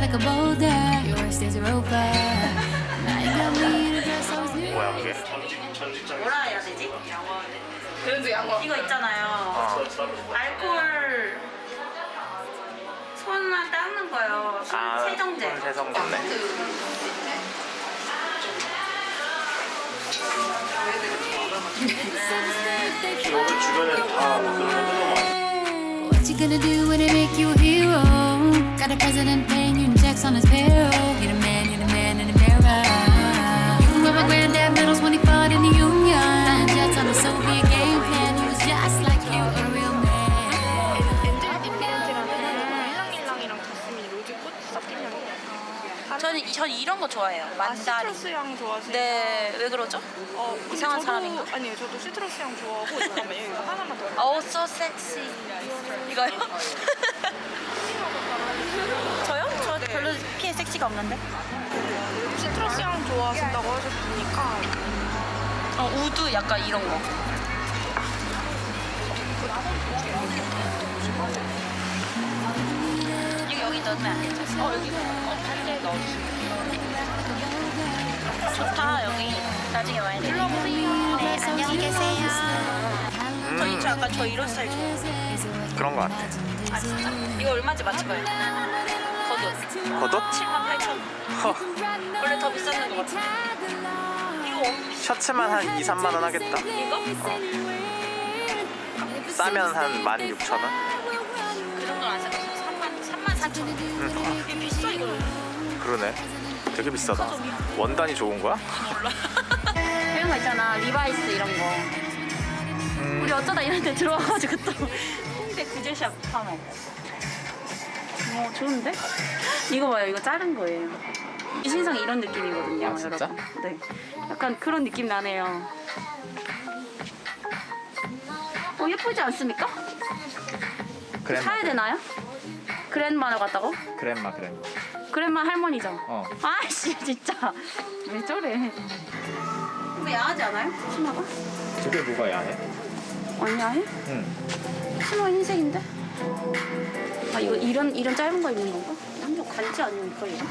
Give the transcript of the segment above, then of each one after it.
like a boulder. Your worst days are over. Now you got me in a dress I was new. 뭐야 그게? 뭐라 해야 되지? 그래도 양호. 이거 있잖아요. 어. 알코올 손을 닦는 거예요. 손 아, 세정제. 손 세정제네. 여기 주변에 다 What you gonna do when they make you a hero? Got a president paying you checks on his payroll. You're the man, you're the man in the mirror. You remember granddad medals when he fought in the Union. Flying jets on the Soviet game plan. He was just like you, a real man. 일랑일랑이랑 자스민 로즈 꽃 섞인 향이에요. 저는 전 이런 거 좋아해요. 아, 만다리. 시트러스 향 좋아하시는 네, 왜 그러죠? 어, 근데 이상한 저도- 사람인가? 아니요, 저도 시트러스 향 좋아하고 잠깐만요. 이거 하나만 더. Oh, so sexy. 이거요? 저 네. 별로 피해 섹시가 없는데? 시트러스 향 좋아하신다고 하셨으니까 어, 우드 약간 이런 거. 여기 여기 넣으면 안 되죠? 어 여기 어 반대 넣어주세요. 좋다 여기. 나중에 와야 돼. 불러보세요. 네 안녕히 계세요. 저 이쪽 아까 저 이런 스타일 좋아해요. 그런 거 같아. 아 진짜? 이거 얼마인지 맞출 거예요? 겉옷 겉옷? 7만 8천 원. 허, 원래 더 비쌌는 거 같은데. 이거 셔츠만 한 2, 3만 원 하겠다. 이거? 싸면 한 16,000원? 그 정도는 안 샀어. 3만 3만 4천 원. 이게 비싸 이거. 그러네. 되게 비싸다. 원단이 좋은 거야? 이런 거 있잖아 리바이스 이런 거 음, 우리 어쩌다 이런 데 들어와가지고 또 홍대 구제샵 하나 어 좋은데? 이거 봐요 이거 자른 거예요 이 신상 이런 느낌이거든요 아, 진짜? 여러분 네 약간 그런 느낌 나네요 어 예쁘지 않습니까? 그랜마. 사야 되나요? 그랜마를 갔다고? 그랜마, 그랜마. 그랜마 할머니죠? 어. 아씨 진짜 왜 저래 이거 야하지 않아요? 치마가? 저게 뭐가 야해? 아니 야 해? 응. 치마 흰색인데? 아 이거 이런 이런 짧은 거 입는 건가? 완전 간지 아닙니까 이거?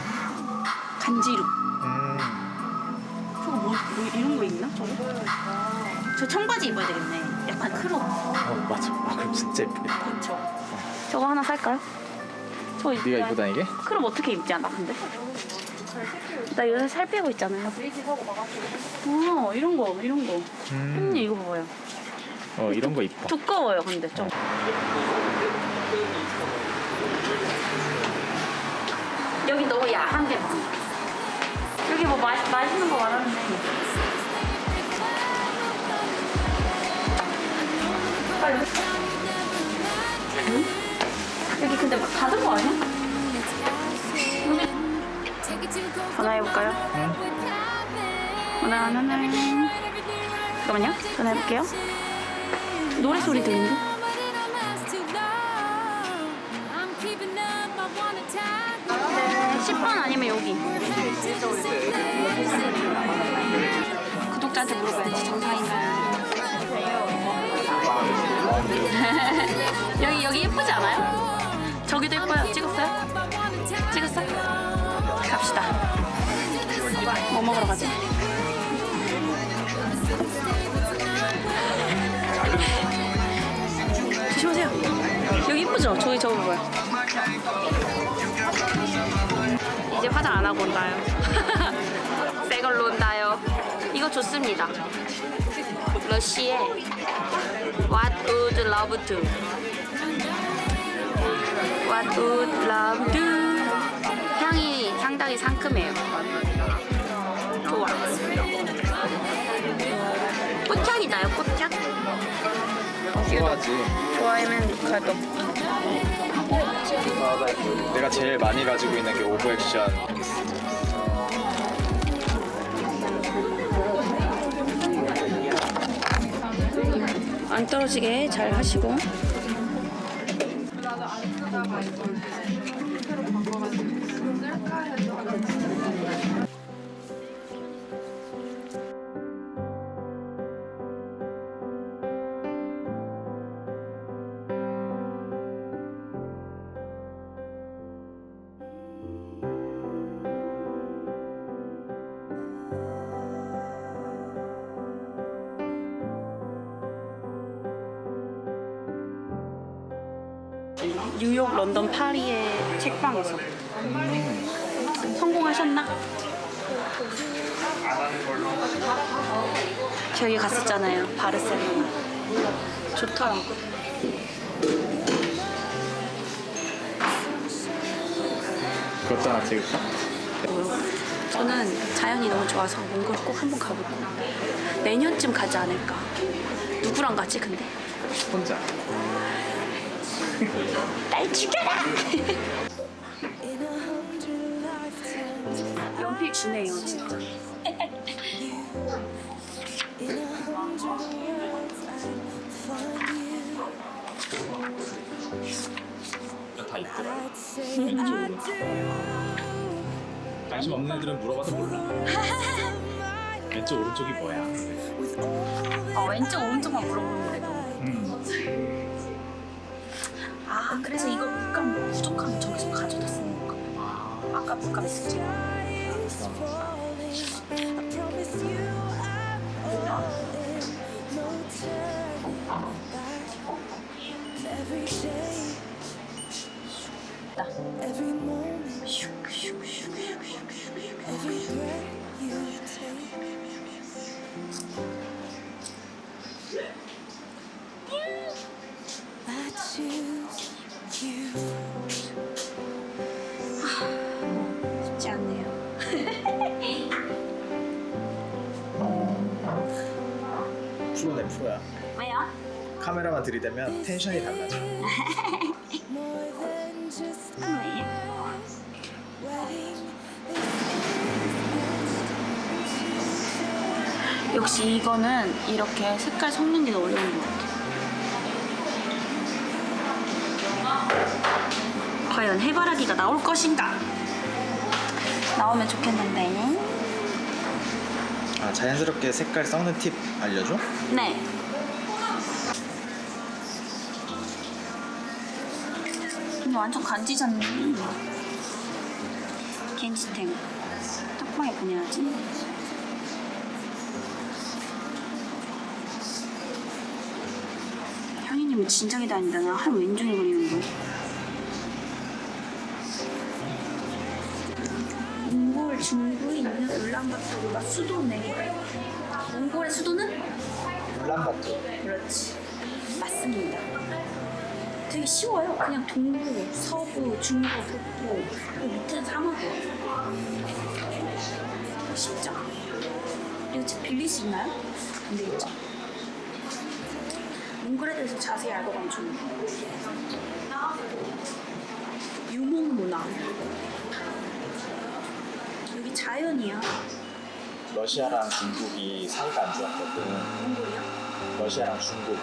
간지룩. 음, 저거 뭐, 뭐 이런 거 있나? 저거? 저 청바지 입어야 되겠네. 약간 크롭. 어, 맞아. 아, 그럼 진짜 예쁘겠다. 그렇죠. 저거 하나 살까요? 저 네가 이쁘다, 이게? 크롭 어떻게 입지 않아 근데? 나 이거 살 빼고 있잖아요. 어 이런 거 이런 거. 음, 언니 이거 봐봐요. 어, 이런 거 이뻐. 두꺼워요 근데 좀. 여기 너무 야한 게 많아. 여기 뭐 마, 맛있는 거 많았는데. 빨리. 응? 여기 근데 막 닫은 거 아니야? 전화해볼까요? 전화 안 하나요? 잠깐만요. 전화해볼게요. 노래 소리 들리는데? 10번 아니면 여기. 구독자한테 물어봐야지 정상인가요? 여기 여기 예쁘지 않아요? 저기도 예뻐요. 찍었어요? 찍었어? 갑시다. 뭐 먹으러 가지? 조심하세요. 여기 이쁘죠? 저기 저거 뭐야? 이제 화장 안 하고 온다요. 새 걸로 온다요. 이거 좋습니다. 러시의 What would love do? What would love do? 향이 상당히 상큼해요. 좋아. 꽃향이 나요, 꽃향? 유독. 좋아하는 가독. 내가 제일 많이 가지고 있는 게 오버액션. 안 떨어지게 잘 하시고. 나도 안 쓰다가 이걸 새로 바꿔가지고 쓸까 해서. 뉴욕, 런던, 파리의 책방에서 성공하셨나? 저희 갔었잖아요. 바르셀로나. 좋더라고. 그것도 하나 찍을까? 저는 자연이 너무 좋아서 몽골 꼭 한번 가보고 내년쯤 가지 않을까. 누구랑 가지 근데? 혼자. 날 죽여라! 연필 주네요 진짜. 다 있더라. 관심 없는 애들은 물어봐도 몰라. 왼쪽 오른쪽이 뭐야? 어, 왼쪽 오른쪽만 물어보는데도. 음. 아 그래서 이거 물감 부족하면 저기서 가져다 쓰는 건가? 아까 물감 있었지. Every 카메라만 들이대면 텐션이 달라져. 역시 이거는 이렇게 색깔 섞는 게 어려운 것 같아요. 과연 해바라기가 나올 것인가? 나오면 좋겠는데. 아 자연스럽게 색깔 섞는 팁 알려줘? 네. 근데 완전 간지잖네. 겐지템. 톡방에 보내야지. 현이님은 진작에 다닌다. 나 하루 왼종일 그리는 거야. 몽골 중부에 있는 울란바토르가 수도네. 몽골의 수도는? 울란바토. 그렇지. 맞습니다. 되게 쉬워요. 그냥 동부, 서부, 중부, 북부, 그 밑에는 사막이에요. 쉽죠? 이거 책 빌릴 수 있나요? 안 되겠죠? 몽골에 대해서 자세히 알고 가면 좋은 거 유목 문화. 여기 자연이야. 러시아랑 중국이 사이가 안 좋았거든. 몽골이야? 러시아랑 중국이.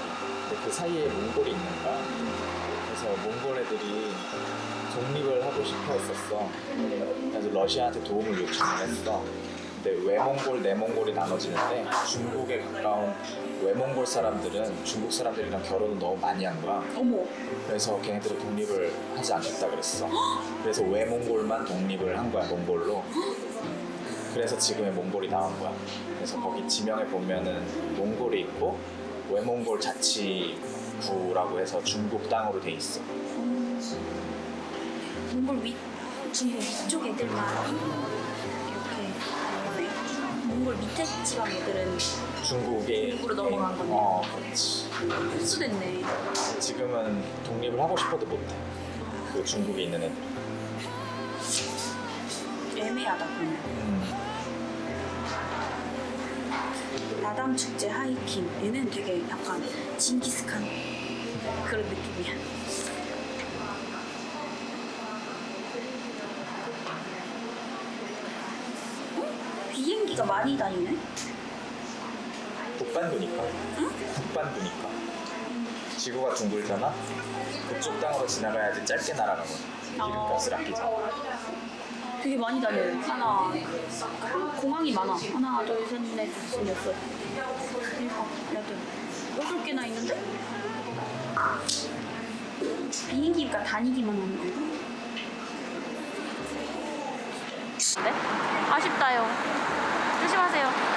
근데 그 사이에 몽골이 있는 거야. 그래서 몽골 애들이 독립을 하고 싶어 했었어. 그래서 러시아한테 도움을 요청을 했어. 근데 외몽골, 내몽골이 나눠지는데 중국에 가까운 외몽골 사람들은 중국 사람들이랑 결혼을 너무 많이 한 거야. 어머. 그래서 걔네들은 독립을 하지 않겠다 그랬어. 그래서 외몽골만 독립을 한 거야, 몽골로. 그래서 지금의 몽골이 나온 거야. 그래서 거기 지명에 보면은 몽골이 있고 외몽골 자치 구라고 해서 중국 땅으로 돼 있어. 몽골 위 중국 위쪽 애들만 이렇게. 몽골 밑에 지방 애들은 중국이 중국으로 넘어간 건데. 어, 그렇지. 흡수됐네. 지금은 독립을 하고 싶어도 못해. 그 중국에 있는 애들. 애매하다 보면. 음, 나담 축제 하이킹. 얘는 되게 약간 징기스칸 그런 느낌이야. 어? 비행기가 많이 다니네. 북반구니까. 북반구니까. 지구가 둥글잖아. 그쪽 땅으로 지나가야지 짧게 날아가거든. 기름값을 아끼자. 되게 많이 다녀요. 하나, 공항이 많아. 하나, 둘, 셋, 넷, 다섯, 여섯, 일곱, 여덟. 여섯 개나 있는데? 비행기가 다니기만 하는 건가? 네? 아쉽다요. 조심하세요.